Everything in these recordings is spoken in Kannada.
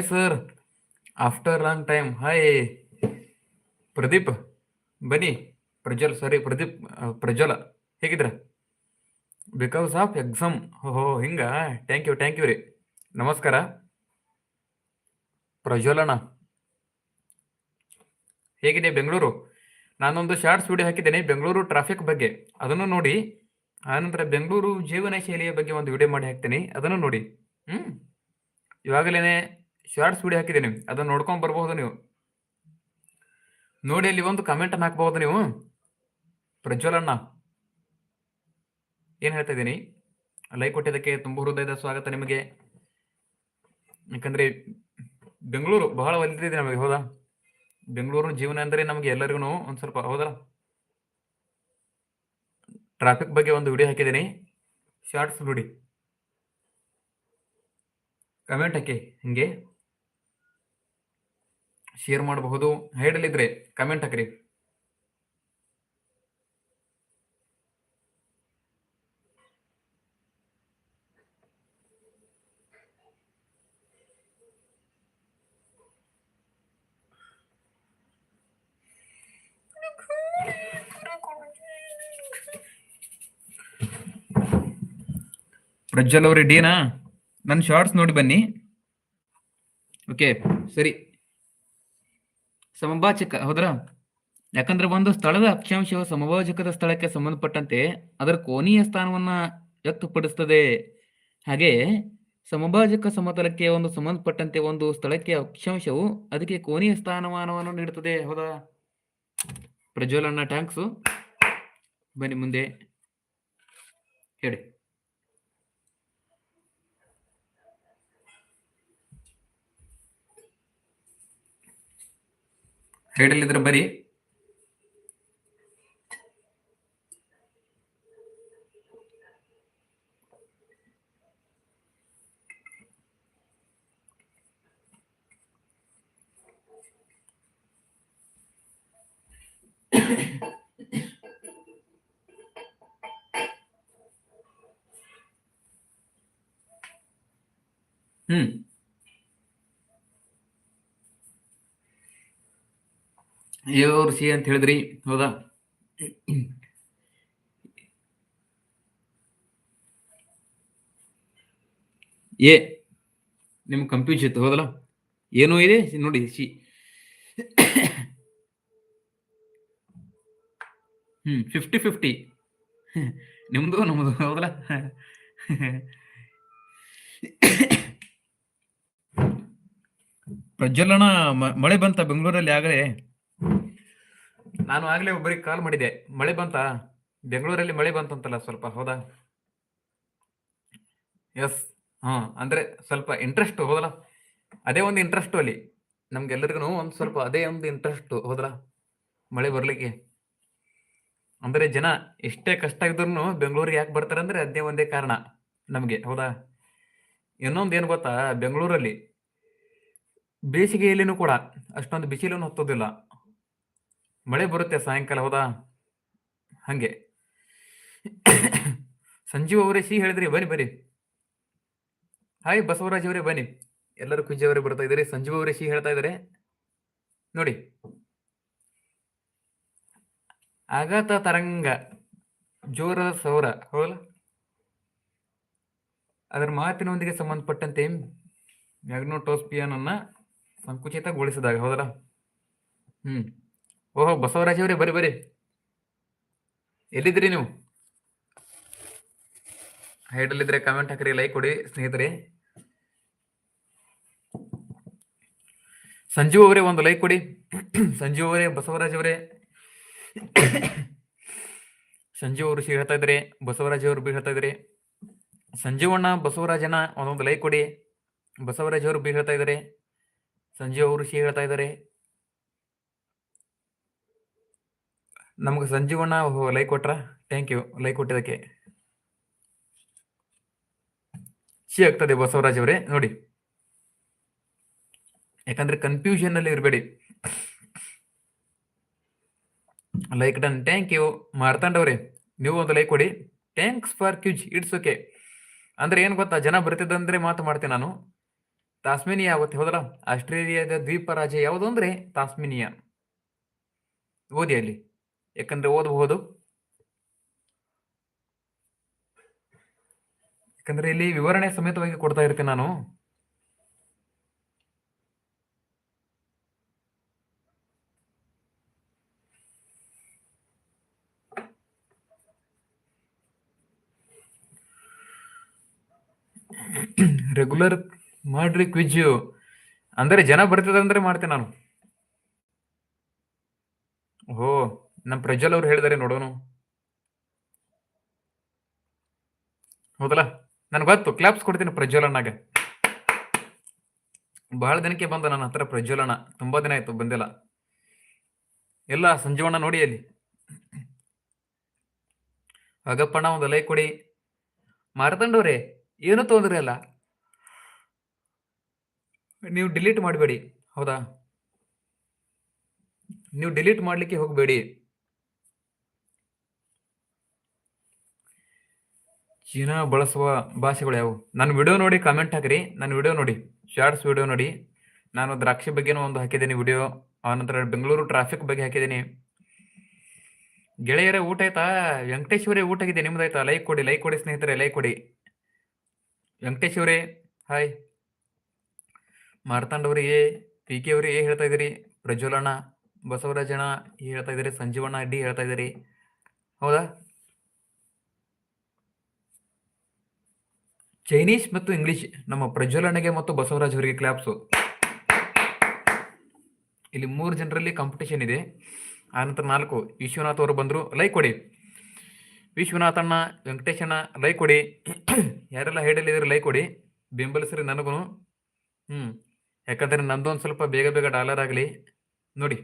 Hi sir after long time hi Pradeep ಬನ್ನಿ. ಪ್ರಜ್ವಲ್ ಸಾರಿ ಪ್ರದೀಪ್ ಪ್ರಜ್ವಲ. ಹೇಗಿದ್ರ ಬಿಕಾಸ್ ಆಫ್ ಎಕ್ಸಾಮ್ ಓಹೋ, ಹಿಂಗ? ಥ್ಯಾಂಕ್ ಯು ಥ್ಯಾಂಕ್ ಯು ರೀ. ನಮಸ್ಕಾರ. ಪ್ರಜ್ವಲಣ್ಣ. ಹೇಗಿದೆ ಬೆಂಗಳೂರು? ನಾನೊಂದು ಶಾರ್ಟ್ಸ್ ವಿಡಿಯೋ ಹಾಕಿದ್ದೇನೆ, ಬೆಂಗಳೂರು ಟ್ರಾಫಿಕ್ ಬಗ್ಗೆ. ಅದನ್ನು ನೋಡಿ ಆನಂತರ ಬೆಂಗಳೂರು ಜೀವನ ಶೈಲಿಯ ಬಗ್ಗೆ ಒಂದು ವಿಡಿಯೋ ಮಾಡಿ ಹಾಕ್ತೀನಿ. ಅದನ್ನು ನೋಡಿ. ಹ್ಮ್. ಇವಾಗಲೇ ಶಾರ್ಟ್ಸ್ ವಿಡಿಯೋ ಹಾಕಿದ್ದೀನಿ ಅದನ್ನ ನೋಡ್ಕೊಂಡ್ ಬರ್ಬಹುದು ನೀವು. ನೋಡಿ, ಅಲ್ಲಿ ಒಂದು ಕಮೆಂಟ್ ಅನ್ನು ಹಾಕಬಹುದು ನೀವು. ಪ್ರಜ್ವಲಣ್ಣ ಏನ್ ಹೇಳ್ತಾ ಇದ್ದೀನಿ? ಲೈಕ್ ಕೊಟ್ಟಿದ್ದಕ್ಕೆ ತುಂಬ ಹೃದಯದ ಸ್ವಾಗತ ನಿಮಗೆ. ಯಾಕಂದ್ರೆ, ಬೆಂಗಳೂರು ಬಹಳ ಒಲಿದಿದೆ ನಮಗೆ, ಹೌದಾ? ಬೆಂಗಳೂರು ಜೀವನ ಅಂದ್ರೆ ನಮಗೆ ಎಲ್ಲರಿಗೂ ಒಂದ್ ಸ್ವಲ್ಪ, ಹೌದಾ? ಟ್ರಾಫಿಕ್ ಬಗ್ಗೆ ಒಂದು ವಿಡಿಯೋ ಹಾಕಿದ್ದೀನಿ. ಶಾರ್ಟ್ಸ್ ನೋಡಿ ಕಮೆಂಟ್ ಹಾಕಿ, ಹಿಂಗೆ. ಶೇರ್ ಮಾಡಬಹುದು. ಹೈಡಲ್ಲಿದ್ರೆ ಕಮೆಂಟ್ ಹಾಕ್ರಿ. ಪ್ರಜ್ವಲ್ ಅವ್ರಿ ಡೀನಾ ನನ್ನ ಶಾರ್ಟ್ಸ್ ನೋಡಿ ಬನ್ನಿ. ಓಕೆ ಸರಿ. ಸಮಭಾಜಕ, ಹೌದ್ರ? ಯಾಕಂದ್ರೆ ಒಂದು ಸ್ಥಳದ ಅಕ್ಷಾಂಶವು ಸಮಭಾಜಕದ ಸ್ಥಳಕ್ಕೆ ಸಂಬಂಧಪಟ್ಟಂತೆ ಅದರ ಕೋನೀಯ ಸ್ಥಾನವನ್ನ ವ್ಯಕ್ತಪಡಿಸ್ತದೆ. ಹಾಗೆ ಸಮಭಾಜಕ ಸಮತಲಕ್ಕೆ ಒಂದು ಸಂಬಂಧಪಟ್ಟಂತೆ ಒಂದು ಸ್ಥಳಕ್ಕೆ ಅಕ್ಷಾಂಶವು ಅದಕ್ಕೆ ಕೋನೀಯ ಸ್ಥಾನಮಾನವನ್ನು ನೀಡುತ್ತದೆ, ಹೌದಾ? ಪ್ರಜ್ವಲನ್ನ ಟ್ಯಾಂಕ್ಸು. ಬನ್ನಿ ಮುಂದೆ. ಹೇಳಿ. ಹೇಳಲಿದ್ರೆ ಬರೀ. ಹ್ಮ್. ಅವ್ರು ಸಿ ಅಂತ ಹೇಳಿದ್ರಿ, ಹೌದಾ? ಎ ನಿಮ್ಗೆ ಕಂಪ್ಯೂಸ್ ಇತ್ತು, ಹೌದಲ್ಲ? ಏನೂ ಇದೆ? ನೋಡಿ, ಸಿ. ಹ್ಮ್ ಫಿಫ್ಟಿ ಫಿಫ್ಟಿ ನಿಮ್ದು, ನಮ್ದು, ಹೌದಲ್ಲ? ಪ್ರಜ್ವಲನ ಮಳೆ ಬಂತ ಬೆಂಗಳೂರಲ್ಲಿ ಆಗಲೇ ನಾನು ಆಗ್ಲೇ ಒಬ್ಬರಿಗೆ ಕಾಲ್ ಮಾಡಿದೆ ಮಳೆ ಬಂತ? ಬೆಂಗಳೂರಲ್ಲಿ ಮಳೆ ಬಂತಂತಲ್ಲ ಸ್ವಲ್ಪ, ಹೌದಾ? ಎಸ್ ಹಾ ಅಂದ್ರೆ ಸ್ವಲ್ಪ ಇಂಟ್ರೆಸ್ಟ್ ಹೋದಲ್ಲ? ಅದೇ ಒಂದು ಇಂಟ್ರೆಸ್ಟ್ ಅಲ್ಲಿ. ನಮ್ಗೆಲ್ಲರಿಗೂ ಒಂದು ಸ್ವಲ್ಪ ಅದೇ ಒಂದು ಇಂಟ್ರೆಸ್ಟ್ ಹೌದಲ್ಲ? ಮಳೆ ಬರ್ಲಿಕ್ಕೆ. ಅಂದ್ರೆ ಜನ ಎಷ್ಟೇ ಕಷ್ಟ ಇದ್ರು ಬೆಂಗಳೂರಿಗೆ ಯಾಕೆ ಬರ್ತಾರೆ ಅಂದ್ರೆ ಅದೇ ಒಂದೇ ಕಾರಣ ನಮ್ಗೆ, ಹೌದಾ? ಇನ್ನೊಂದು ಏನು ಗೊತ್ತಾ? ಬೆಂಗಳೂರಲ್ಲಿ ಬೇಸಿಗೆಯಲ್ಲಿನೂ ಕೂಡ ಅಷ್ಟೊಂದು ಬಿಸಿಲೂ ಹತ್ತೋದಿಲ್ಲ. ಮಳೆ ಬರುತ್ತೆ ಸಾಯಂಕಾಲ, ಹೌದಾ? ಹಂಗೆ. ಸಂಜೀವ್ ಅವರೇ ಸಿ ಹೇಳಿದ್ರಿ, ಬನ್ನಿ ಬನ್ನಿ. ಹಾಯ್ ಬಸವರಾಜ್ ಅವರೇ, ಬನ್ನಿ. ಎಲ್ಲರೂ ಕುಂಜಿ ಅವರೇ ಬರ್ತಾ ಇದ್ದಾರೆ. ಸಂಜೀವ್ ಅವರೇ ಸಿ ಹೇಳ್ತಾ ಇದ್ದಾರೆ. ನೋಡಿ. ಆಘಾತ ತರಂಗ ಜೋರ ಸೌರ, ಹೌದಲ್ಲ? ಅದರ ಮಾತಿನೊಂದಿಗೆ ಸಂಬಂಧಪಟ್ಟಂತೆ ಮ್ಯಾಗ್ನೋಟೋಸ್ಪಿಯನ್ ಅನ್ನ ಸಂಕುಚಿತಗೊಳಿಸಿದಾಗ, ಹೌದಲ್ಲ? ಹ್ಮ್. ಓಹೋ, ಬಸವರಾಜ್ ಅವರೇ ಬರಿ ಬರಿ ಎಲ್ಲಿದ್ದೀರಿ ನೀವು? ಹೈಡಲ್ಲಿದ್ರೆ ಕಮೆಂಟ್ ಹಾಕ್ರಿ ಲೈಕ್ ಕೊಡಿ, ಸ್ನೇಹಿತರೆ. ಸಂಜೀವ್ ಅವರೇ, ಒಂದು ಲೈಕ್ ಕೊಡಿ. ಸಂಜೀವ್ ಅವರೇ, ಬಸವರಾಜ್ ಅವರೇ. ಸಂಜೀವ್ ಅವರು ಸಿ ಹೇಳ್ತಾ ಇದ್ದಾರೆ, ಬಸವರಾಜ್ ಅವರು ಬಿ ಹೇಳ್ತಾ ಇದ್ರೆ ಸಂಜೀವಣ್ಣ ಬಸವರಾಜನ ಒಂದೊಂದು ಲೈಕ್ ಕೊಡಿ. ಬಸವರಾಜ್ ಅವರು ಬಿ ಹೇಳ್ತಾ ಇದ್ದಾರೆ. ಸಂಜೀವ್ ಅವರು ಸಿ ಹೇಳ್ತಾ ಇದ್ದಾರೆ. ನಮ್ಗೆ ಸಂಜೀವಣ್ಣ ಲೈಕ್ ಕೊಟ್ರ? ಥ್ಯಾಂಕ್ ಯು ಲೈಕ್ ಕೊಟ್ಟಿದ್ದಕ್ಕೆ. ಸಿ ಆಗ್ತದೆ ಬಸವರಾಜ್ ಅವರೇ. ನೋಡಿ. ಯಾಕಂದ್ರೆ ಕನ್ಫ್ಯೂಷನ್ ಅಲ್ಲಿ ಇರಬೇಡಿ. ಲೈಕ್ ಡನ್ ಥ್ಯಾಂಕ್ ಯು ಮಾರ್ತಾಂಡವ್ರೆ ನೀವು ಒಂದು ಲೈಕ್ ಕೊಡಿ. ಥ್ಯಾಂಕ್ಸ್ ಫಾರ್ ಕ್ಯೂಜ್ ಇಟ್ಸ್ ಓಕೆ ಅಂದ್ರೆ ಏನು ಗೊತ್ತಾ? ಜನ ಬರ್ತಿದ್ದಂದ್ರೆ ಮಾತು ಮಾಡ್ತೀನಿ ನಾನು. ತಾಸ್ಮಿನಿಯಾ ಆಗುತ್ತೆ ಹೌದಲ್ಲ? ಆಸ್ಟ್ರೇಲಿಯಾದ ದ್ವೀಪ ರಾಜ್ಯ ಯಾವುದು ಅಂದ್ರೆ ತಾಸ್ಮಿನಿಯಾ? ಓದಿ ಅಲ್ಲಿ. ಯಾಕಂದ್ರೆ ಓದಬಹುದು. ಯಾಕಂದ್ರೆ ಇಲ್ಲಿ ವಿವರಣೆ ಸಮೇತವಾಗಿ ಕೊಡ್ತಾ ಇರ್ತೀನಿ ನಾನು. ರೆಗ್ಯುಲರ್ ಮಾಡ್ರಿ ಕ್ವಿಜ್ ಅಂದ್ರೆ ಜನ ಬರ್ತದೆ ಅಂದ್ರೆ ಮಾಡ್ತೇನೆ ನಾನು. ಓಹೋ. ನಮ್ಮ ಪ್ರಜ್ವಲ್ ಅವ್ರು ಹೇಳಿದಾರೆ ನೋಡೋನು. ಹೌದಲ್ಲ? ನನ್ಗೆ ಗೊತ್ತು ಕ್ಲಾಪ್ಸ್ ಕೊಡ್ತೀನಿ ಪ್ರಜ್ವಲ್ ಅಣ್ಣಾಗ. ಬಹಳ ದಿನಕ್ಕೆ ಬಂದ ನನ್ನ ಹತ್ರ ಪ್ರಜ್ವಲಣ್ಣ ಅಣ್ಣ, ತುಂಬಾ ದಿನ ಆಯ್ತು ಬಂದಿಲ್ಲ. ಎಲ್ಲ ಸಂಜೀವಣ್ಣ ನೋಡಿ ಅಲ್ಲಿ. ಅಗಪ್ಪಣ್ಣ ಒಂದು ಲೈಕ್ ಕೊಡಿ. ಮಾರ್ತಂಡವ್ರೆ ಏನು ತೊಂದರೆ ಅಲ್ಲ ನೀವು ಡಿಲೀಟ್ ಮಾಡಬೇಡಿ, ಹೌದಾ? ನೀವು ಡಿಲೀಟ್ ಮಾಡಲಿಕ್ಕೆ ಹೋಗಬೇಡಿ. ಚೀನಾ ಬಳಸುವ ಭಾಷೆಗಳು ಯಾವುವು? ನನ್ನ ವಿಡಿಯೋ ನೋಡಿ ಕಾಮೆಂಟ್ ಹಾಕಿರಿ. ನನ್ನ ವಿಡಿಯೋ ನೋಡಿ ಶಾರ್ಟ್ಸ್ ವಿಡಿಯೋ ನೋಡಿ. ನಾನು ದ್ರಾಕ್ಷಿ ಬಗ್ಗೆನೂ ಒಂದು ಹಾಕಿದ್ದೀನಿ ವಿಡಿಯೋ ಆನಂತರ ಬೆಂಗಳೂರು ಟ್ರಾಫಿಕ್ ಬಗ್ಗೆ ಹಾಕಿದ್ದೀನಿ. ಗೆಳೆಯರೇ, ಊಟ ಆಯ್ತಾ? ವೆಂಕಟೇಶ್ವರಿ ಊಟ ಆಗಿದೆ. ನಿಮ್ದಾಯ್ತಾ? ಲೈಕ್ ಕೊಡಿ ಲೈಕ್ ಕೊಡಿ ಸ್ನೇಹಿತರೆ ಲೈಕ್ ಕೊಡಿ. ವೆಂಕಟೇಶ್ವರಿ ಹಾಯ್ ಮಾರ್ತಾಂಡವ್ರಿಗೆ ಪಿ ಕೆ ಅವ್ರಿಗೆ ಏ ಹೇಳ್ತಾ ಇದ್ದೀರಿ. ಪ್ರಜ್ವಲಣ್ಣ ಬಸವರಾಜಣ್ಣ ಹೇಳ್ತಾ ಇದ್ದೀರಿ. ಸಂಜೀವಣ್ಣ ಅಡ್ಡಿ ಹೇಳ್ತಾ ಇದ್ದೀರಿ. ಹೌದಾ? ಚೈನೀಸ್ ಮತ್ತು ಇಂಗ್ಲಿಷ್, ನಮ್ಮ ಪ್ರಜ್ವಲನೆಗೆ ಮತ್ತು ಬಸವರಾಜ್ ಅವರಿಗೆ ಕ್ಲಾಪ್ಸು ಇಲ್ಲಿ ಮೂರು ಜನರಲ್ಲಿ ಕಾಂಪಿಟೇಷನ್ ಇದೆ. ಆನಂತರ ನಾಲ್ಕು, ವಿಶ್ವನಾಥ್ ಅವರು ಬಂದರು ಲೈಕ್ ಕೊಡಿ. ವಿಶ್ವನಾಥಣ್ಣ ವೆಂಕಟೇಶಣ್ಣ ಲೈಕ್ ಕೊಡಿ. ಯಾರೆಲ್ಲ ಹೇಳಲಿದ್ರೆ ಲೈಕ್ ಕೊಡಿ. ಬೆಂಬಲಿಸ್ರಿ ನನಗೂ ಹ್ಞೂ ಯಾಕಂದರೆ ನಂದೊಂದು ಸ್ವಲ್ಪ ಬೇಗ ಬೇಗ ಡಾಲರ್ ಆಗಲಿ. ನೋಡಿ.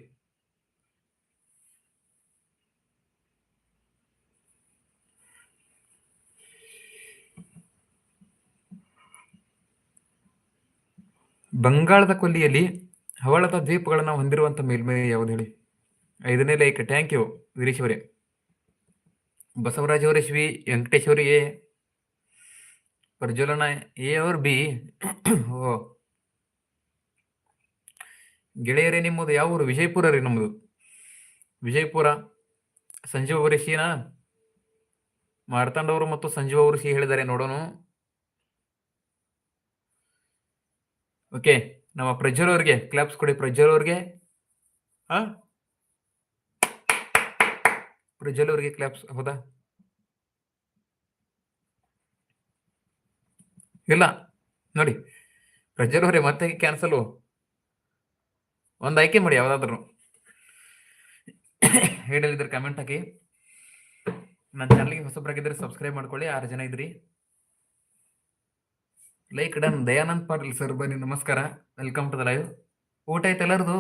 ಬಂಗಾಳದ ಕೊಲ್ಲಿಯಲ್ಲಿ ಹವಳದ ದ್ವೀಪಗಳನ್ನು ಹೊಂದಿರುವಂಥ ಮೇಲ್ಮೈ ಯಾವುದು ಹೇಳಿ? ಐದನೇ ಲೈಕ್ ಥ್ಯಾಂಕ್ ಯು ವೀರೇಶ್ ಅವರೇ. ಬಸವರಾಜ್ ಅವರೇ, ಶ್ರೀ ವೆಂಕಟೇಶ್ ಅವರು, ಎ. ಪ್ರಜ್ವಲನ, ಎ ಅವರ್ ಬಿ. ಓ. ಗೆಳೆಯರೇ, ನಿಮ್ಮದು ಯಾವ ಊರು? ವಿಜಯಪುರ ರೀ ನಮ್ಮದು. ವಿಜಯಪುರ. ಸಂಜೀವ್ ಅವರೇ ಸಿನಾ ಮಾರ್ತಾಂಡವರು ಮತ್ತು ಸಂಜೀವ್ ಅವರು ಸಿ ಹೇಳಿದ್ದಾರೆ ನೋಡೋಣ ಓಕೆ ನಮ್ಮ ಪ್ರಜ್ವಲ್ ಅವ್ರಿಗೆ ಕ್ಲಾಪ್ಸ್ ಕೊಡಿ ಪ್ರಜ್ವಲ್ ಅವ್ರಿಗೆ. ಹಾ? ಪ್ರಜ್ವಲ್ ಅವ್ರಿಗೆ ಕ್ಲಾಪ್ಸ್ ಹೌದಾ? ಇಲ್ಲ ನೋಡಿ ಪ್ರಜ್ವಲ್ ಅವರೇ ಮತ್ತೆ ಕ್ಯಾನ್ಸಲು ಒಂದು ಆಯ್ಕೆ ಮಾಡಿ ಯಾವ್ದಾದ್ರು. ಹೇಳಿದ್ರೆ ಕಮೆಂಟ್ ಹಾಕಿ. ನನ್ನ ಚಾನಲ್ಗೆ ಹೊಸಬ್ರಾಗಿದ್ದರೆ ಸಬ್ಸ್ಕ್ರೈಬ್ ಮಾಡ್ಕೊಳ್ಳಿ ಆರು ಜನ ಇದ್ರಿ. Like done Dayanand Patil sir ಬನ್ನಿ, ನಮಸ್ಕಾರ. ವೆಲ್ಕಮ್ ಟು ದ ಲೈವ್ ಊಟ ಆಯ್ತು ಎಲ್ಲರದು?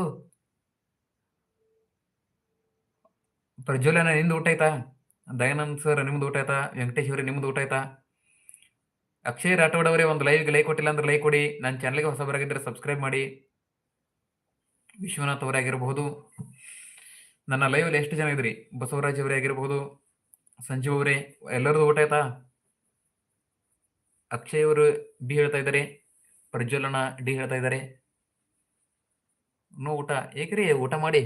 ಪ್ರಜ್ವಲನ ನಿಮ್ದು ಊಟ ಆಯ್ತಾ? ದಯಾನಂದ್ ಸರ್ ನಿಮ್ದು ಊಟ ಆಯ್ತಾ? ವೆಂಕಟೇಶ್ ಅವರೇ, ನಿಮ್ದು ಊಟ ಆಯ್ತಾ? ಅಕ್ಷಯ್ ರಾಠೋಡ್ ಅವರೇ, ಒಂದು ಲೈವ್ಗೆ ಲೈಕ್ ಕೊಟ್ಟಿಲ್ಲ ಅಂದ್ರೆ ಲೈಕ್ ಕೊಡಿ. ನನ್ನ ಚಾನಲ್ಗೆ ಹೊಸಬರಾಗಿದ್ದರೆ ಸಬ್ಸ್ಕ್ರೈಬ್ ಮಾಡಿ. ವಿಶ್ವನಾಥ್ ಅವರೇ ಆಗಿರಬಹುದು. ನನ್ನ ಲೈವಲ್ಲಿ ಎಷ್ಟು ಜನ ಇದ್ರಿ? ಬಸವರಾಜ್ ಅವರೇ ಆಗಿರಬಹುದು. ಸಂಜೀವ್ ಅವರೇ, ಎಲ್ಲರದು ಊಟ ಆಯ್ತಾ? ಅಕ್ಷಯ್ ಅವರು ಬಿ ಹೇಳ್ತಾ ಇದ್ದಾರೆ, ಪ್ರಜ್ವಲನ ಡಿ ಹೇಳ್ತಾ ಇದ್ದಾರೆ. ನೋ ಊಟ, ಏಕ್ರಿ, ಊಟ ಮಾಡಿ.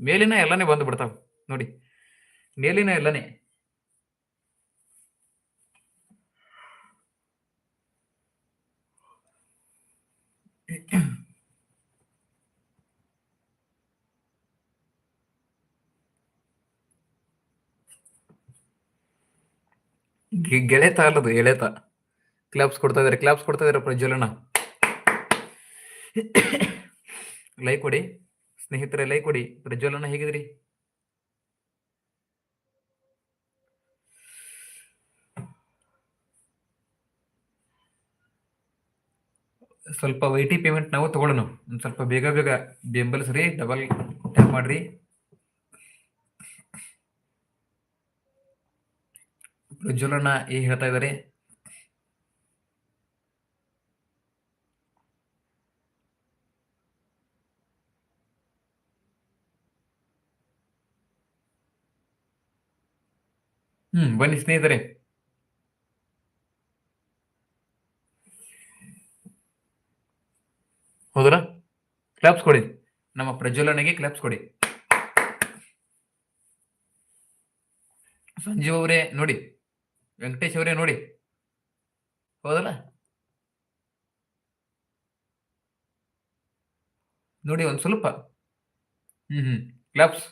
ಮೇಲಿನ ಎಲ್ಲನೇ ಬಂದು ಬಿಡ್ತಾವ ನೋಡಿ. ಮೇಲಿನ ಎಲ್ಲಾನೇ. ಗೆಳೆತ ಅಲ್ಲದು, ಎಳೆತ. ಕ್ಲಾಪ್ಸ್ ಕೊಡ್ತಾ ಇದಾರೆ ಕ್ಲಾಪ್ಸ್ ಕೊಡ್ತಾ ಇದಾರೆ ಪ್ರಜ್ವಲನ. ಲೈಕ್ ಕೊಡಿ. ಸ್ನೇಹಿತರೆ ಲೈಕ್ ಕೊಡಿ. ಪ್ರಜ್ವಲನ ಹೇಗಿದ್ರಿ? ಸ್ವಲ್ಪ ವೈಟಿ ಪೇಮೆಂಟ್ ನಾವು ತಗೊಳ್ಳೋಣ. ಒಂದು ಸ್ವಲ್ಪ ಬೇಗ ಬೇಗ ಬೆಂಬಲಿಸ್ರಿ ಡಬಲ್ ಟ್ಯಾಪ್ ಮಾಡ್ರಿ. ಪ್ರಜ್ವಲನ ಏ ಹೇಳ್ತಾ ಇದ್ದಾರೆ ಹ್ಮ್, ಬನ್ನಿ ಸ್ನೇಹಿತರೆ. ಹೌದಾ ಕ್ಲಾಪ್ಸ್ ಕೊಡಿ. ನಮ್ಮ ಪ್ರಜ್ವಲನೆಗೆ ಕ್ಲಾಪ್ಸ್ ಕೊಡಿ. ಸಂಜೀವ್ ಅವರೇ, ನೋಡಿ. ವೆಂಕಟೇಶ್ ಅವರೇ ನೋಡಿ. ಹೌದಲ್ಲ? ನೋಡಿ ಒಂದು ಸ್ವಲ್ಪ. ಹ್ಮ್ ಹ್ಮ್. ಕ್ಲಾಪ್ಸ್.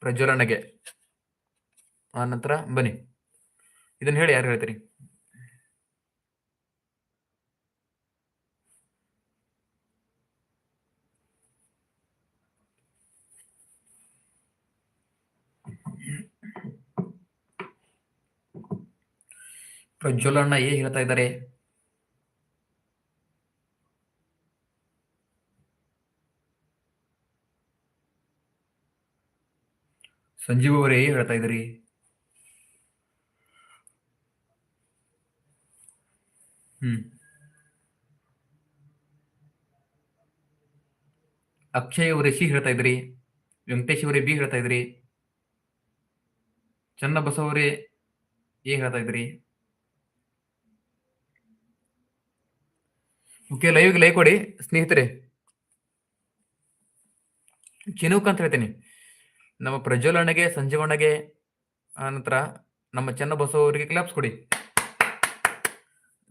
ಪ್ರಜ್ವಲನೆಗೆ. ಆ ನಂತರ ಬನ್ನಿ. ಇದನ್ನ ಹೇಳಿ ಯಾರು ಹೇಳ್ತೀರಿ? ಪ್ರಜ್ವಲಣ್ಣ ಏ ಹೇಳ್ತಾ ಇದ್ದಾರೆ? ಸಂಜೀವ್ ಅವರೇ ಏ ಹೇಳ್ತಾ ಇದ್ದೀರಿ? ಹ್ಮ್. ಅಕ್ಷಯ್ ಅವರೇ ಸಿ ಹೇಳ್ತಾ ಇದ್ರಿ? ವೆಂಕಟೇಶ್ ಅವರೇ ಬಿ ಹೇಳ್ತಾ ಇದ್ರಿ? ಚನ್ನಬಸವರೇ ಏ ಹೇಳ್ತಾ ಇದ್ರಿ? ಓಕೆ ಲೈವ್ಗೆ ಲೈವ್ ಕೊಡಿ. ಸ್ನೇಹಿತರೆ, ಚಿನೂಕ್ ಅಂತ ಹೇಳ್ತೀನಿ. ನಮ್ಮ ಪ್ರಜ್ವಲಣ್ಣಗೆ ಸಂಜೀವಣ್ಣಗೆ ಆನಂತರ ನಮ್ಮ ಚೆನ್ನ ಬಸವ ಅವರಿಗೆ ಕ್ಲಾಪ್ಸ್ ಕೊಡಿ.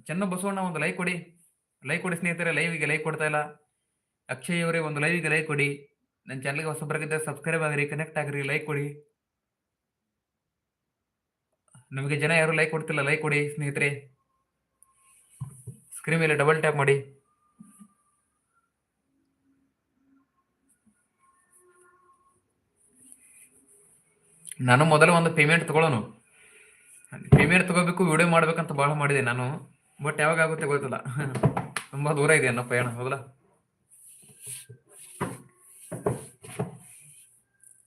ಚೆನ್ನ ಬಸವಣ್ಣ ಒಂದು ಲೈಕ್ ಕೊಡಿ. ಲೈಕ್ ಕೊಡಿ ಸ್ನೇಹಿತರೆ ಲೈವಿಗೆ ಲೈಕ್ ಕೊಡ್ತಾ ಇಲ್ಲ. ಅಕ್ಷಯ್ ಅವರೇ ಒಂದು ಲೈವಿಗೆ ಲೈಕ್ ಕೊಡಿ. ನನ್ನ ಚಾನಲ್ಗೆ ಹೊಸಬ್ರಾಗಿದ್ದರೆ ಸಬ್ಸ್ಕ್ರೈಬ್ ಆಗಿರಿ ಕನೆಕ್ಟ್ ಆಗಿರಿ ಲೈಕ್ ಕೊಡಿ. ನಮಗೆ ಜನ ಯಾರು ಲೈಕ್ ಕೊಡ್ತಿಲ್ಲ ಲೈಕ್ ಕೊಡಿ ಸ್ನೇಹಿತರೆ. ಸ್ಕ್ರೀನ್ ಮೇಲೆ ಡಬಲ್ ಟ್ಯಾಪ್ ಮಾಡಿ. ನಾನು ಮೊದಲು ಒಂದು ಪೇಮೆಂಟ್ ತಗೊಳ್ಳೋನು. ಪೇಮೆಂಟ್ ತಗೋಬೇಕು ವಿಡಿಯೋ ಮಾಡ್ಬೇಕಂತ ಬಹಳ ಮಾಡಿದೆ ನಾನು. ಬಟ್ ಯಾವಾಗ ಆಗುತ್ತೆ ಗೊತ್ತಿಲ್ಲ. ತುಂಬಾ ದೂರ ಇದೆ ಅನ್ನೋ ಪಯಣ ಹೌದಲ್ಲ?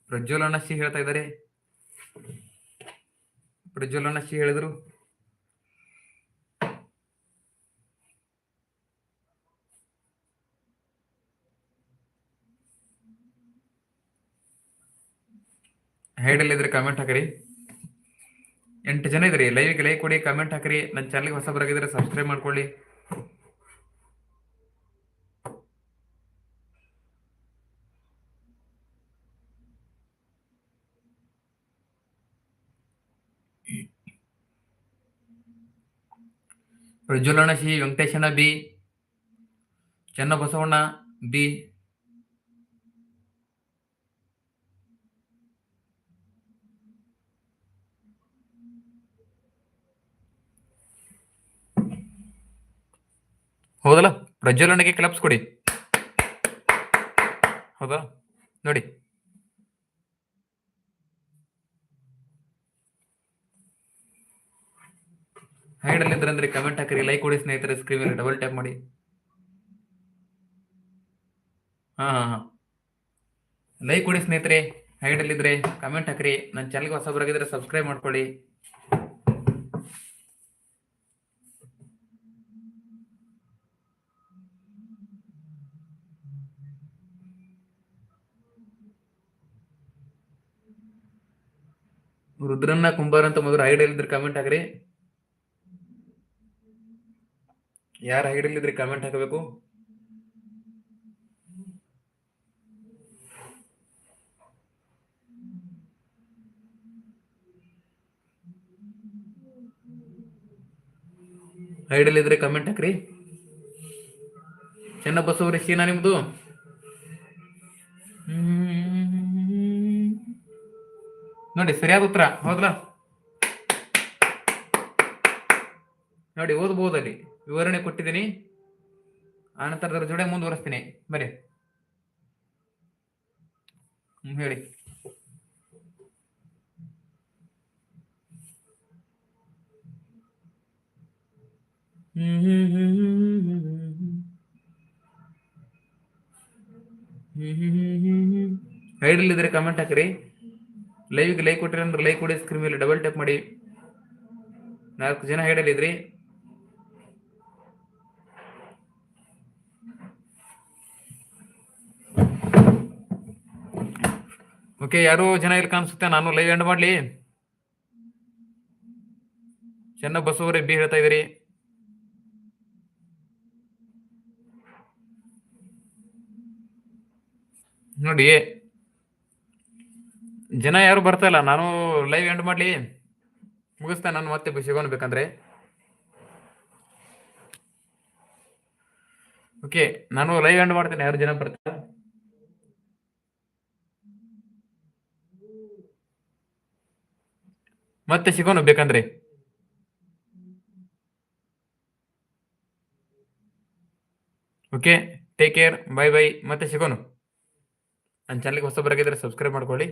ಪ್ರಜ್ವಲನ ಸಿ ಹೇಳ್ತಾ ಇದ್ದಾರೆ. ಪ್ರಜ್ವಲಣ್ಣ ಸಿ ಹೇಳಿದ್ರು. ಹೈಡಲ್ಲಿದ್ರೆ ಕಮೆಂಟ್ ಹಾಕ್ರಿ. ಎಂಟು ಜನ ಇದ್ರಿ ಲೈವ್ಗೆ ಲೈಕ್ ಕೊಡಿ ಕಮೆಂಟ್ ಹಾಕ್ರಿ. ನನ್ನ ಚಾನಲ್ಗೆ ಹೊಸಬರಾಗಿದ್ರೆ ಸಬ್ಸ್ಕ್ರೈಬ್ ಮಾಡ್ಕೊಳ್ಳಿ. ಪ್ರಜ್ವಲಣ ಶ್ರೀ ವೆಂಕಟೇಶಣ್ಣ ಬಿ. ಚೆನ್ನ ಬಸವಣ್ಣ ಬಿ. ಹೌದಲ್ಲ? ಪ್ರಜ್ವಲನಿಗೆ ಕ್ಲಬ್ಸ್ ಕೊಡಿ. ಹೌದಾ ನೋಡಿ. ಹೈಡಲ್ಲಿ ಇದ್ರೆ ಅಂದ್ರೆ ಕಮೆಂಟ್ ಹಾಕಿರಿ ಲೈಕ್ ಕೊಡಿ ಸ್ನೇಹಿತರೆ ಸ್ಕ್ರೀನ್ ಮೇಲೆ ಡಬಲ್ ಟ್ಯಾಪ್ ಮಾಡಿ. ಹಾ ಹಾ ಲೈಕ್ ಕೊಡಿ ಸ್ನೇಹಿತರೆ ಹೈಡಲ್ಲಿ ಇದ್ರೆ ಕಮೆಂಟ್ ಹಾಕಿರಿ. ನನ್ನ ಚಾನಲ್ಗೆ ಹೊಸಬರಾಗಿದ್ರೆ ಸಬ್ಸ್ಕ್ರೈಬ್ ಮಾಡ್ಕೊಳ್ಳಿ. ರುದ್ರನ್ನ ಕುಂಬಾರ ಅಂತ ಮೊದಲು ಐಡಿಯಲ್ ಇದ್ರೆ ಕಮೆಂಟ್ ಹಾಕ್ರಿ. ಯಾರು ಐಡಿಯಲ್ ಇದ್ರೆ ಕಮೆಂಟ್ ಹಾಕಬೇಕು? ಐಡಿಯಲ್ ಇದ್ರೆ ಕಮೆಂಟ್ ಹಾಕ್ರಿ. ಚೆನ್ನ ಬಸವ್ರಿ ಸೀನಾ ನಿಮ್ದು? ಹ್ಮ್. ನೋಡಿ ಸರಿಯಾದ ಉತ್ತರ ಹೌದಲ್ಲ ನೋಡಿ ಓದ್ಬಹುದು ಅಲ್ಲಿ ವಿವರಣೆ ಕೊಟ್ಟಿದ್ದೀನಿ ಆನಂತರ ಅದರ ಜೋಡೆ ಮುಂದುವರಿಸ್ತೀನಿ ಬರೀ ಹೇಳಿ ಐಡಲ್ ಇದ್ರೆ ಕಮೆಂಟ್ ಹಾಕ್ರಿ ಲೈವ್ಗೆ ಲೈಕ್ ಕೊಟ್ಟಿರಿ ಅಂದ್ರೆ ಲೈಕ್ ಕೊಡಿ ಸ್ಕ್ರೀನ್ ಮೇಲೆ ಡಬಲ್ ಟ್ಯಾಪ್ ಮಾಡಿ. ನಾಲ್ಕು ಜನ ಹೇಳಲಿದ್ರಿ ಓಕೆ ಯಾರು ಜನ ಇಲ್ಲಿ ಕಾಣಿಸುತ್ತೆ? ನಾನು ಲೈವ್ ಎಂಡ್ ಮಾಡ್ಲಿ. ಚೆನ್ನ ಬಸವರೇ ಬಿ ಹೇಳ್ತಾ ಇದ್ರಿ ನೋಡಿ ಜನ ಯಾರು ಬರ್ತಾ ಇಲ್ಲ ನಾನು ಲೈವ್ ಎಂಡ್ ಮಾಡ್ಲಿ. ಮುಗಿಸ್ತಾ, ನಾನು ಮತ್ತೆ ಸಿಗೋಣ ಬೇಕಂದ್ರೆ ಓಕೆ ನಾನು ಲೈವ್ ಎಂಡ್ ಮಾಡ್ತೇನೆ, ಯಾರು ಜನ ಬರ್ತಾ ಮತ್ತೆ ಸಿಗೋಣ ಬೇಕಂದ್ರೆ. Okay take care bye bye ಮತ್ತೆ ಸಿಗೋಣ. ನನ್ನ ಚಾನಲ್ಗೆ ಹೊಸಬರಾಗಿದ್ದರೆ ಸಬ್ಸ್ಕ್ರೈಬ್ ಮಾಡ್ಕೊಳ್ಳಿ.